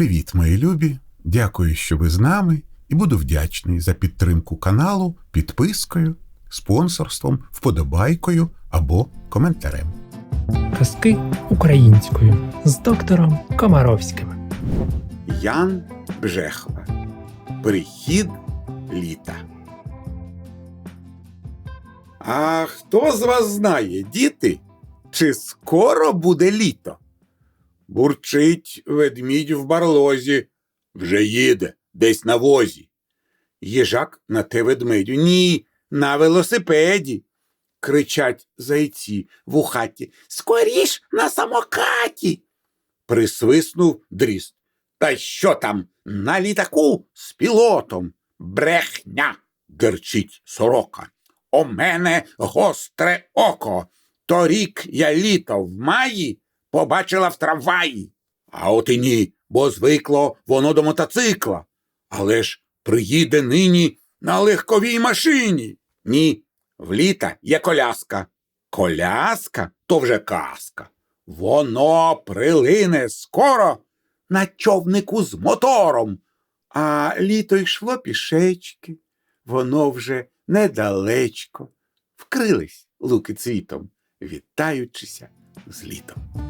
Привіт, мої любі! Дякую, що ви з нами, і буду вдячний за підтримку каналу підпискою, спонсорством, вподобайкою або коментарем. Казки українською з доктором Комаровським. Ян Бжехва. Прихід літа. А хто з вас знає, діти, чи скоро буде літо? Бурчить ведмідь в барлозі. Вже їде, десь на возі. Їжак на те ведмедю. Ні, на велосипеді. Кричать зайці в ухаті. Скоріш на самокаті. Присвиснув дріст. Та що там на літаку з пілотом? Брехня, дерчить сорока. У мене гостре око. Торік я літо в маї побачила в трамваї. А от і ні, бо звикло воно до мотоцикла. Але ж приїде нині на легковій машині. Ні, в літа є коляска. Коляска то вже казка. Воно прилине скоро на човнику з мотором. А літо йшло пішечки, воно вже недалечко. Вкрились луки цвітом, вітаючися з літом.